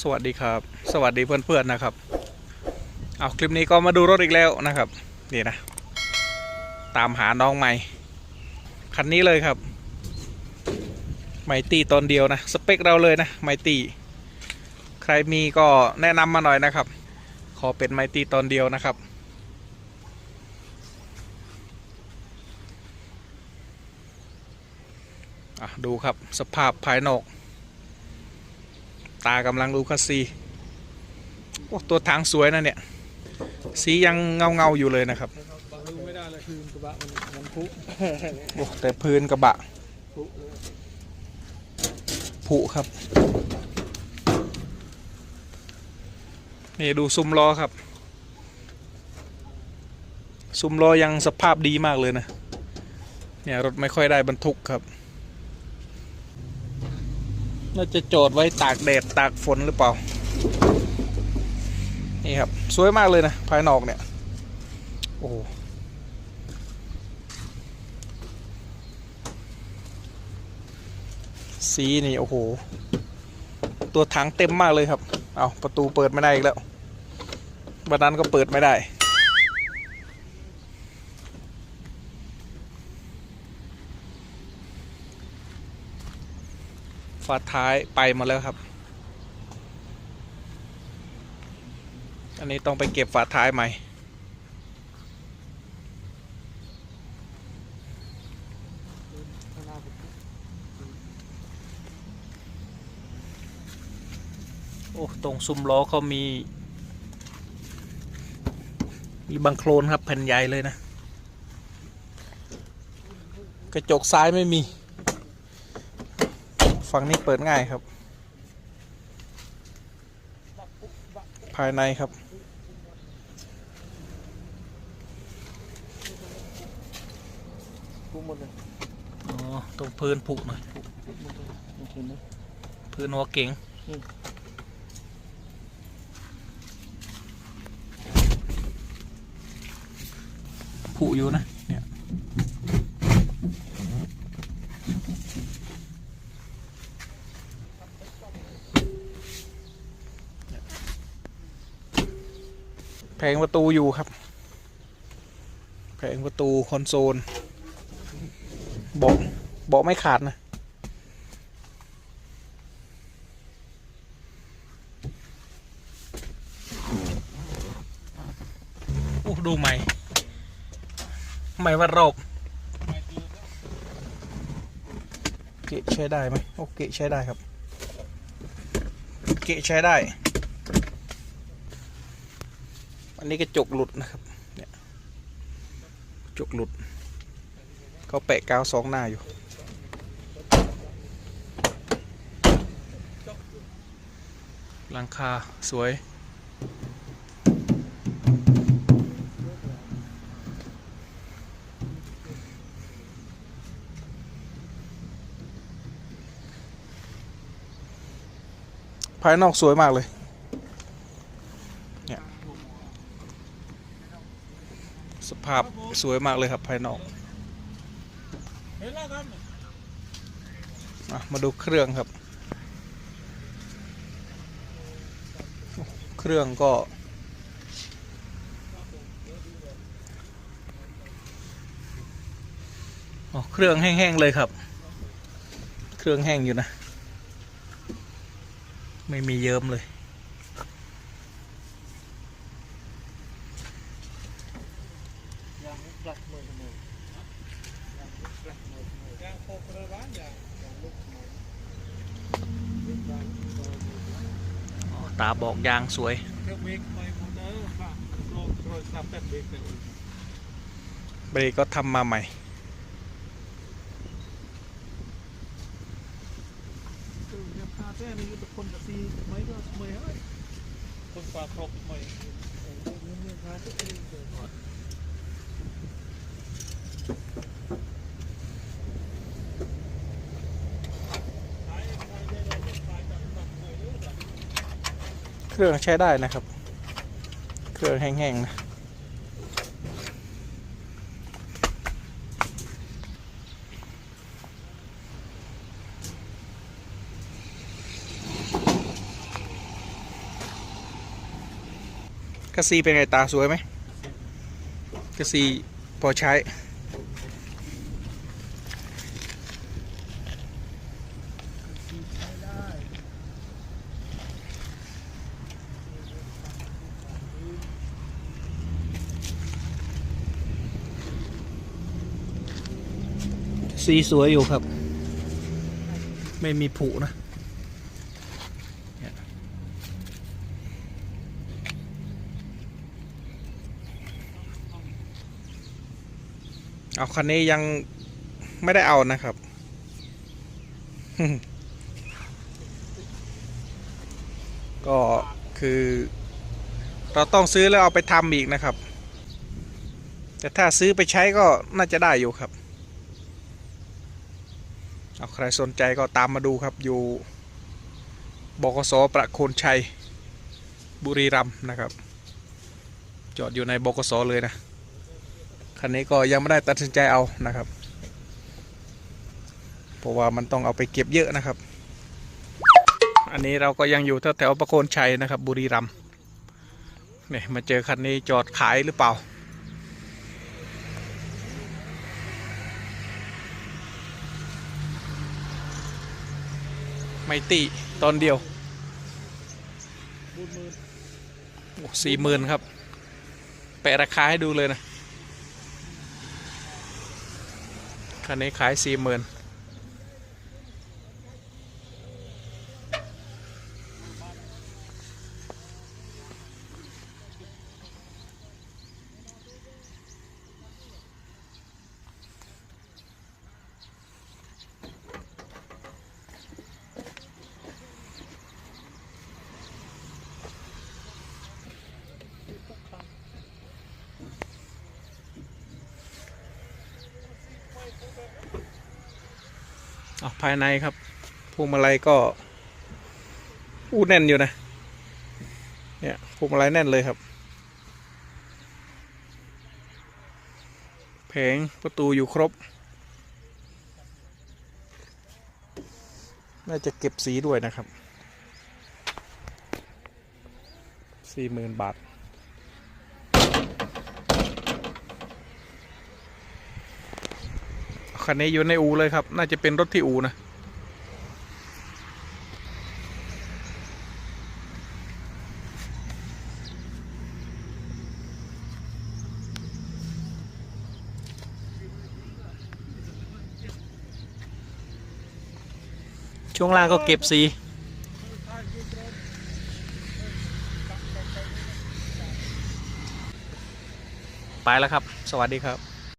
สวัสดีครับ สวัสดีเพื่อนๆนะครับ เอาคลิปนี้ก็มาดูรถอีกแล้วนะครับ นี่นะ ตามหาน้องใหม่ คันนี้เลยครับ ไมตี้ตอนเดียวนะ สเปคเราเลยนะ ไมตี้ ใครมีก็แนะนำมาหน่อยนะครับ ขอเป็นไมตี้ตอนเดียวนะครับดูครับสภาพภายนอก ตากำลังดูคัสซีโอ้ตัวทางสวยนะเนี่ย สียังเงาเงาๆอยู่เลยนะครับดูไม่ได้เลยคืนกระบะมันมันพุโอ้แต่พื้นกระบะพุเลยผุครับ นี่ดูซุ้มล้อครับ ซุ้มล้อยังสภาพดีมากเลยนะ เนี่ยรถไม่ค่อยได้บรรทุกครับ น่าจะจอดไว้ตากแดดตากฝนหรือเปล่า นี่ครับ สวยมากเลยนะ ภายนอกเนี่ย โอ้โหสีนี่ โอ้โห ตัวถังเต็มมากเลยครับ เอาประตูเปิดไม่ได้อีกแล้วบันนั้นก็เปิดไม่ได้าท้ายไปหมดแล้วครับ อันนี้ต้องไปเก็บฝาท้ายใหม่ โอ้ ตรงซุ้มล้อเขามี มีบังโคลนครับแผ่นใหญ่เลยนะ กระจกซ้ายไม่มี ฝั่งนี้เปิดง่ายครับ ภายในครับพุหมดเลยอ๋อตรงพื้นผุหน่อยพุหมดเลยเห็นไหมพื้นหัวเก๋งอืมผุอยู่นะเนี่ย ผงประตูอยู่ครับ แผงประตูคอนโซลเบาะเบาะไม่ขาดนะ โอ้ดูใหม่ ใหม่ว่ารอบเกะใช้ได้ไหมโอเกะใช้ได้ครับ เกะใช้ได้ อันนี้กระจกหลุดนะครับเนี่ยกระจกหลุดเขาแปะกาวสองหน้าอยู่ หลังคาสวยภายนอกสวยมากเลย เนี่ย สภาพสวยมากเลยครับภายนอกมาดูเครื่องครับ เครื่องก็ เครื่องแห้งๆเลยครับ เครื่องแห้งอยู่นะ ไม่มีเยิ้มเลยางปลักมือมือยางปลักมือมือยางโคกระร้านยางยางลูกมือลูกยางตัวมือ อ๋อ ตาบอกยางสวยเครื่องเบรกไปหมดเด้อฝากโลกโรยสับแต่เบรกเลยเบรกก็ทำมาใหม่คือเนี่ยพาแท้นี่ก็คนกับซีไม่ก็ไม่เฮ้ยคนฝากครบไม่ ครื่องใช้ได้นะครับ เครื่องแห้งๆนะกระซีเป็นไงตาสวยไหมกระซีพอใช้ สีสวยอยู่ครับ ไม่มีผุนะเอาคันนี้ยังไม่ได้เอานะครับ ก็คือ เราต้องซื้อแล้วเอาไปทำอีกนะครับ แต่ถ้าซื้อไปใช้ก็น่าจะได้อยู่ครับ ใครสนใจก็ตามมาดูครับอยู่บกสประโคนชัย บุรีรัมย์นะครับ จอดอยู่ในบกสเลยนะ คันนี้ก็ยังไม่ได้ตัดสินใจเอานะครับ เพราะว่ามันต้องเอาไปเก็บเยอะนะครับ อันนี้เราก็ยังอยู่แถวแถวประโคนชัยนะครับ บุรีรัมย์เนี่ยมาเจอคันนี้จอดขายหรือเปล่า ไม่ตีตอนเดียวสี่หมื่นครับ แปะราคาให้ดูเลยนะคันนี้ขายสี่หมื่น อะภายในครับพวงมาลัยก็ อู้แน่นอยู่นะ เนี่ยพวงมาลัยแน่นเลยครับ แผงประตูอยู่ครบ น่าจะเก็บสีด้วยนะครับสี่หมื่นบาท คันนี้อยู่ในอูเลยครับ น่าจะเป็นรถที่อูนะ ช่วงล่างก็เก็บสีไปแล้วครับ สวัสดีครับ